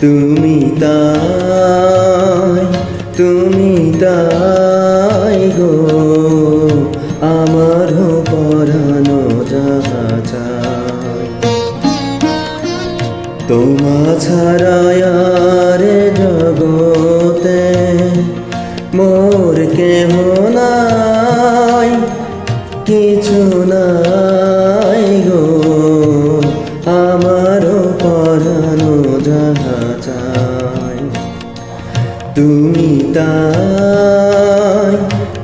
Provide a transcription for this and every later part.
তুমি তাই তুমি তাই গো। আমার পরানো যাহা তোমা ছাড়ায় তাই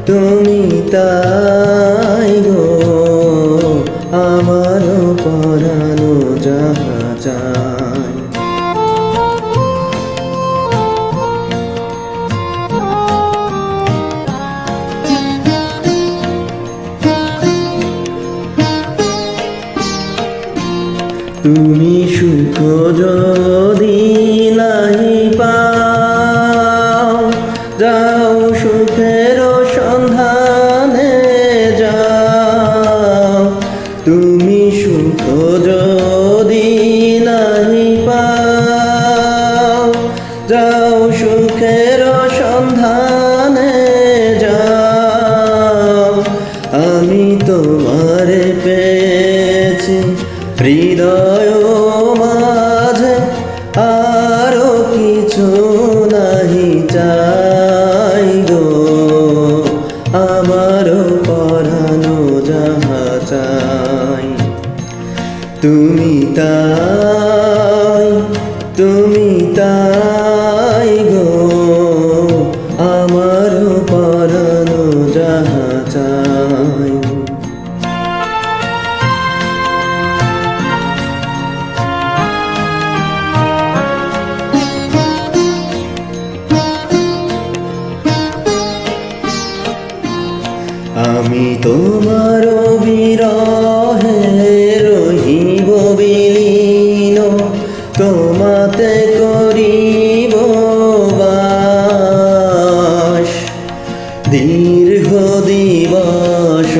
তুমি তাই গো আমারও পরানো যাহা চাই। তুমি সুখ যদি নাহি তুমি সুখ যদি নাহি পাও, যাও সুখের সন্ধানে যাও। আমি তোমারে পেয়েছি হৃদয় মাঝে, আরও কিছু নাহি চাই গো। আমারও তুমি তাই তুমি তাই গো। আমারও পরানো যাহা চাই। আমি তোমার বিরহে বিলীন তোমাতে করিব বাস। দীর্ঘ দিবস,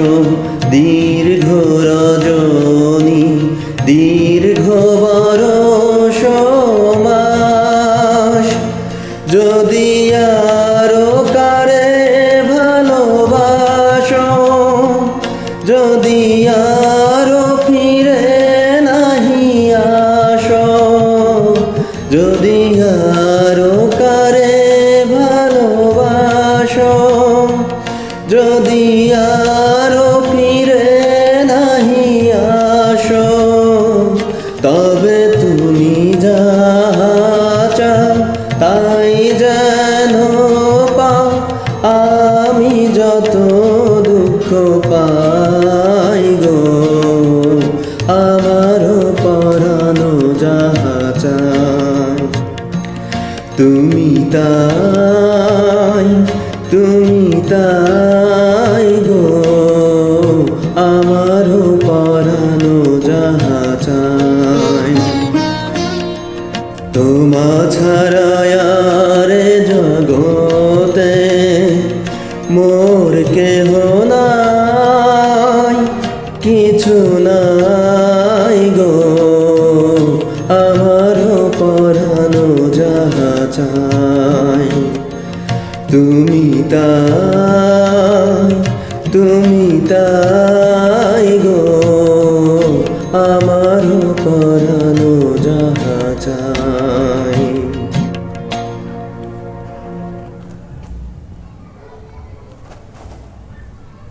দীর্ঘ রজনী, দীর্ঘ বরষ মাস। যদি আরও কারে ভালোবাসো, যদি আরও যত দুঃখ পাই গো আমার পরানো যাহা তুমি তাই তুমি তাই গো আমার তাই তুমি তাই গো আমার করানো যাহা